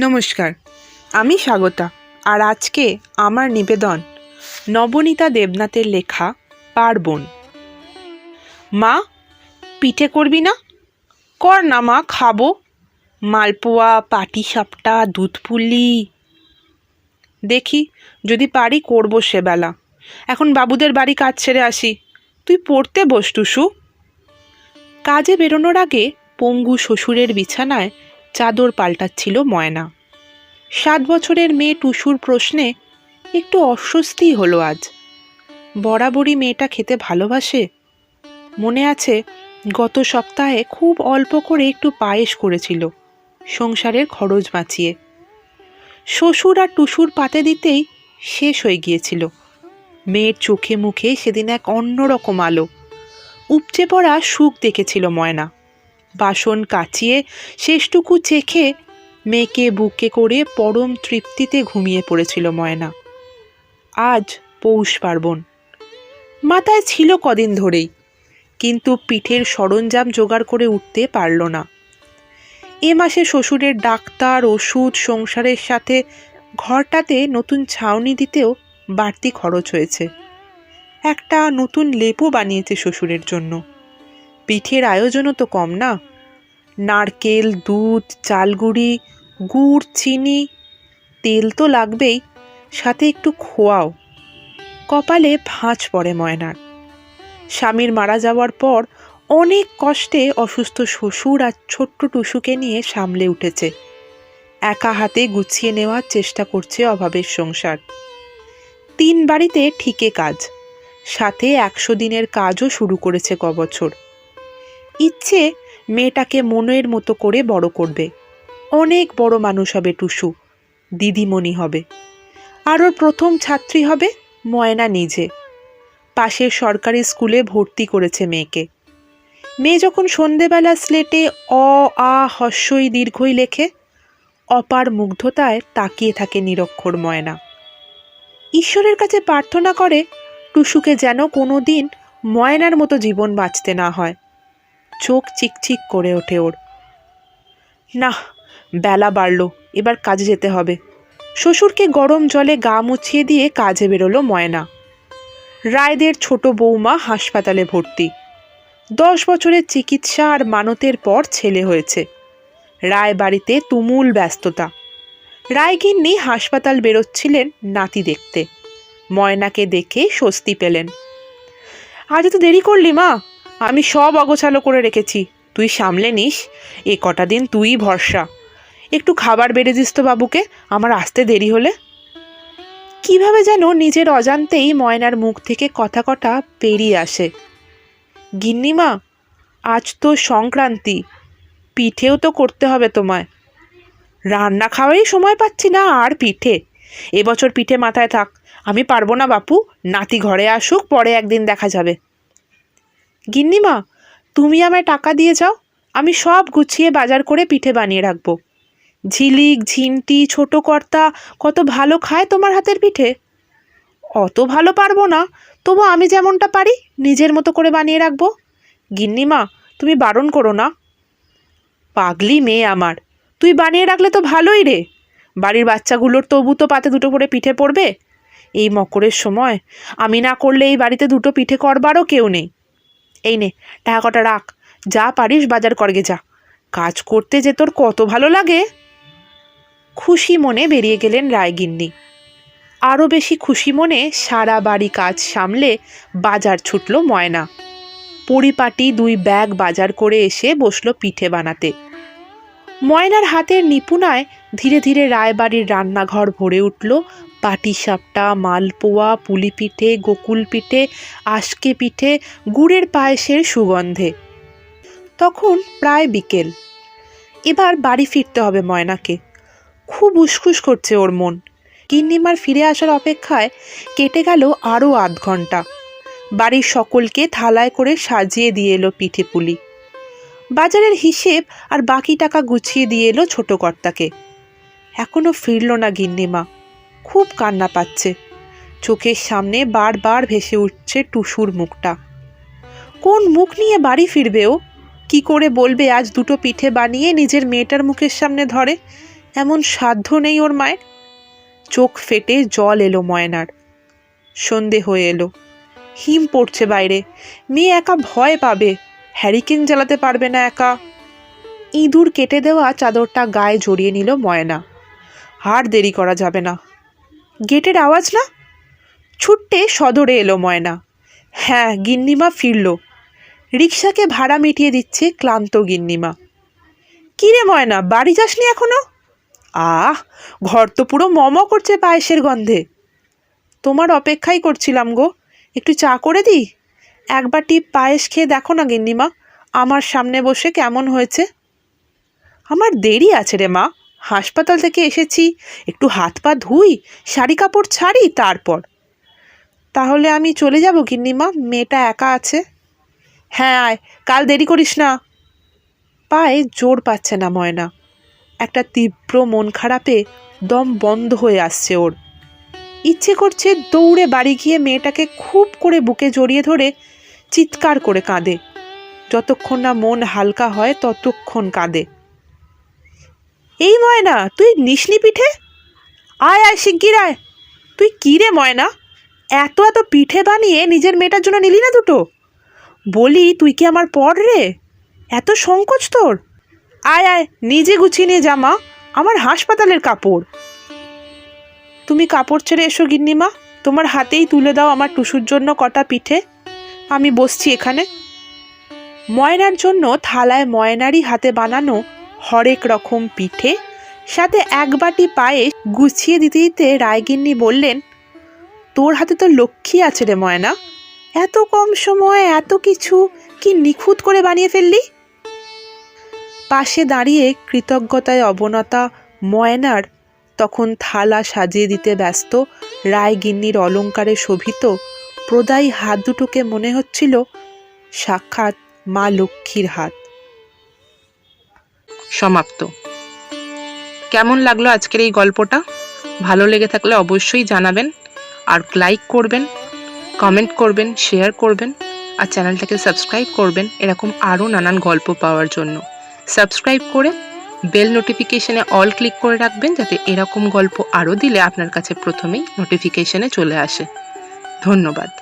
নমস্কার, আমি স্বাগতা, আর আজকে আমার নিবেদন নবনীতা দেবনাথের লেখা পার্বণ। মা, পিঠে করবি না? কর না মা, খাব। মালপোয়া, পাটিসাপটা দুধ পুলি দেখি, যদি পারি করব সেবেলা। এখন বাবুদের বাড়ি কাজ ছেড়ে আসি। তুই পড়তে বস টুসু। কাজে বেরোনোর আগে পঙ্গু শ্বশুরের বিছানায় চাদর পাল্টাচ্ছিল ময়না। সাত বছরের মেয়ে টুসুর প্রশ্নে একটু অস্বস্তি হলো আজ। বরাবরই মেয়েটা খেতে ভালোবাসে? মনে আছে, গত সপ্তাহে খুব অল্প করে একটু পায়েস করেছিল, সংসারের খরচ বাঁচিয়ে। শ্বশুর আর টুসুর পাতে দিতেই শেষ হয়ে গিয়েছিল। মেয়ের চোখে মুখে সেদিন এক অন্যরকম আলো। উপচে পড়া সুখ দেখেছিল ময়না। বাসন কাচিয়ে শেষটুকু চেখে মেয়েকে বুকে করে পরম তৃপ্তিতে ঘুমিয়ে পড়েছিল ময়না। আজ পৌষ পার্বণ। মাথায় ছিল কদিন ধরেই, কিন্তু পিঠের সরঞ্জাম জোগাড় করে উঠতে পারল না। এ মাসে শ্বশুরের ডাক্তার, ওষুধ, সংসারের সাথে ঘরটাতে নতুন ছাউনি দিতেও বাড়তি খরচ হয়েছে। একটা নতুন লেপও বানিয়েছে শ্বশুরের জন্য। পিঠের আয়োজনও তো কম না। নারকেল, দুধ, চালগুড়ি, গুড়, চিনি, তেল তো লাগবেই, সাথে একটু খোয়াও। কপালে ভাঁজ পড়ে ময়নার। স্বামীর মারা যাওয়ার পর অনেক কষ্টে অসুস্থ শ্বশুর আর ছোট্ট টুসুকে নিয়ে সামলে উঠেছে। একা হাতে গুছিয়ে নেওয়ার চেষ্টা করছে অভাবের সংসার। তিন বাড়িতে ঠিকে কাজ, সাথে একশো দিনের কাজও শুরু করেছে কবছর ইচ্ছে মেয়েটাকে মনের মতো করে বড় করবে। অনেক বড় মানুষ হবে টুসু, দিদিমণি হবে। আর ওর প্রথম ছাত্রী হবে ময়না নিজে। পাশের সরকারি স্কুলে ভর্তি করেছে মেয়েকে। মেয়ে যখন সন্ধেবেলা স্লেটে অ, আ হস্যই দীর্ঘই লেখে, অপার মুগ্ধতায় তাকিয়ে থাকে নিরক্ষর ময়না। ঈশ্বরের কাছে প্রার্থনা করে টুসুকে যেন কোনো দিন ময়নার মতো জীবন বাঁচতে না হয়। চোখ চিকচিক করে ওঠে ওর। না বেলা বাড়ল, এবার কাজে যেতে হবে। শ্বশুরকে গরম জলে গা মুছিয়ে দিয়ে কাজে বেরোলো ময়না। রায়দের ছোট বৌমা হাসপাতালে ভর্তি। দশ বছরের চিকিৎসা আর মানতের পর ছেলে হয়েছে। রায় বাড়িতে তুমুল ব্যস্ততা। রায়গিন্নি হাসপাতাল বেরোচ্ছিলেন নাতি দেখতে। ময়নাকে দেখে স্বস্তি পেলেন। আজ তো দেরি করলি মা? আমি সব অগোছালো করে রেখেছি। তুই সামলে নিস। এ কটা দিন তুই ভরসা। একটু খাবার বেড়ে দিস তো বাবুকে। আমার আসতে দেরি হলে। কীভাবে যেন নিজের অজান্তেই ময়নার মুখ থেকে কথা কটা পেরিয়ে আসে। গিন্নিমা, আজ তো সংক্রান্তি। পিঠেও তো করতে হবে তোমায়। রান্না খাওয়ারই সময় পাচ্ছি না আর পিঠে। এবছর পিঠে মাথায় থাক। আমি পারব না বাপু। নাতি ঘরে আসুক, পরে একদিন দেখা যাবে। গিন্নিমা, তুমি আমায় টাকা দিয়ে যাও, আমি সব গুছিয়ে বাজার করে পিঠে বানিয়ে রাখব। ঝিলিক ঝিনটি ছোট কর্তা, কত ভালো খায় তোমার হাতের পিঠে। অত ভালো পারব না, তবু আমি যেমনটা পারি, নিজের মতো করে বানিয়ে রাখব। গিন্নিমা, তুমি বারণ করো না। পাগলি মেয়ে আমার, তুই বানিয়ে রাখলে তো ভালোই রে। বাড়ির বাচ্চাগুলোর তবু তো পাতে দুটো করে পিঠে পড়বে। এই মকরের সময়, আমি না করলে এই বাড়িতে দুটো পিঠে করবারও কেউ নেই। এই নে টাকা কটা রাখ। যা পারিস বাজার করগে যা। কাজ করতে যে তোর কত ভালো লাগে। খুশি মনে বেরিয়ে গেলেন রায়গিন্নি। আরও বেশি খুশি মনে সারা বাড়ি কাজ সামলে বাজার ছুটল ময়না। পরিপাটি দুই ব্যাগ বাজার করে এসে বসল পিঠে বানাতে। ময়নার হাতের নিপুণায় ধীরে ধীরে রায়বাড়ির রান্নাঘর ভরে উঠল। পাটিসাপটা, মালপোয়া পুলি পিঠে গোকুল পিঠে আশকে পিঠে গুড়ের পায়েসের সুগন্ধে। তখন প্রায় বিকেল। এবার বাড়ি ফিরতে হবে ময়নাকে। খুব উসখুস করছে ওর মন। গিন্নিমার ফিরে আসার অপেক্ষায় কেটে গেল আরও আধ ঘণ্টা বাড়ির সকলকে থালায় করে সাজিয়ে দিয়ে এলো পিঠে পুলি। বাজারের হিসেব আর বাকি টাকা গুছিয়ে দিয়ে এলো ছোট কর্তাকে। এখনও ফিরল না গিন্নিমা। খুব কান্না পাচ্ছে। চোখের সামনে বারবার ভেসে উঠছে টুসুর মুখটা। কোন মুখ নিয়ে বাড়ি ফিরবে ও? কি করে বলবে আজ দুটো পিঠে বানিয়ে নিজের মেয়েটার মুখের সামনে ধরে? এমন সাধ্য নেই ওর মায়ের। চোখ ফেটে জল এলো ময়নার। সন্ধে হয়ে এলো। হিম পড়ছে বাইরে। মেয়ে একা ভয় পাবে। হ্যারিকেন জ্বালাতে পারবে না একা। ইঁদুর কেটে দেওয়া চাদরটা গায়ে জড়িয়ে নিল ময়না। আর দেরি করা যাবে না। গেটের আওয়াজ না? ছুট্টে সদরে এলো ময়না। হ্যাঁ গিন্নিমা ফিরল। রিক্সাকে ভাড়া মিটিয়ে দিচ্ছে ক্লান্ত গিন্নিমা। কিরে ময়না, বাড়ি যাসনি এখনও? আহ, ঘর তো পুরো মম করছে পায়েসের গন্ধে। তোমার অপেক্ষাই করছিলাম গো। একটু চা করে দিই? একবার টিপ পায়েস খেয়ে দেখো না গিন্নিমা, আমার সামনে বসে কেমন হয়েছে? আমার দেরি আছে রে মা। হাসপাতাল থেকে এসেছি। একটু হাত পা ধুই, শাড়ি কাপড় ছাড়ি, তারপর। তাহলে আমি চলে যাব গিন্নিমা, মেয়েটা একা আছে। হ্যাঁ আয়, কাল দেরি করিস না। পায়ে জোর পাচ্ছে না ময়না। একটা তীব্র মন খারাপে দম বন্ধ হয়ে আসছে ওর। ইচ্ছে করছে দৌড়ে বাড়ি গিয়ে মেয়েটাকে খুব করে বুকে জড়িয়ে ধরে চিৎকার করে কাঁদে। যতক্ষণ না মন হালকা হয়, ততক্ষণ কাঁদে। এই ময়না, তুই নিসনি পিঠে? আয় আয়, শিগগির আয়। তুই কী রে ময়না? এত এত পিঠে বানিয়ে নিজের মেয়েটার জন্য নিলি না দুটো? বলি, তুই কি আমার পর রে? এত সংকোচ তোর? আয় আয়, নিজে গুছিয়ে নিয়ে জামা আমার হাসপাতালের কাপড়। তুমি কাপড় ছেড়ে এসো গিন্নিমা তোমার হাতেই তুলে দাও আমার টুসুর জন্য কটা পিঠে। আমি বসছি এখানে। ময়নার জন্য থালায় ময়নারই হাতে বানানো হরেক রকম পিঠে, সাথে এক বাটি পায়েস গুছিয়ে দিতে দিতে রায়গিন্নি বললেন, তোর হাতে তো লক্ষ্মী আছে রে ময়না, এত কম সময়ে এত কিছু কি নিখুঁত করে বানিয়ে ফেললি? পাশে দাঁড়িয়ে কৃতজ্ঞতায় অবনতা ময়নার তখন থালা সাজিয়ে দিতে ব্যস্ত রায়গিন্নির অলঙ্কারে শোভিত প্রদায়ী হাত দুটোকে মনে হচ্ছিল সাক্ষাৎ মা লক্ষ্মীর হাত। সমাপ্ত। কেমন লাগল আজকের এই গল্পটা? ভালো লেগে থাকলে অবশ্যই জানাবেন আর লাইক করবেন কমেন্ট করবেন শেয়ার করবেন আর চ্যানেলটাকে সাবস্ক্রাইব করবেন এরকম আরও নানান গল্প পাওয়ার জন্য। সাবস্ক্রাইব করে বেল নোটিফিকেশানে অল ক্লিক করে রাখবেন যাতে এরকম গল্প আরও দিলে আপনার কাছে প্রথমেই নোটিফিকেশনে চলে আসে। ধন্যবাদ।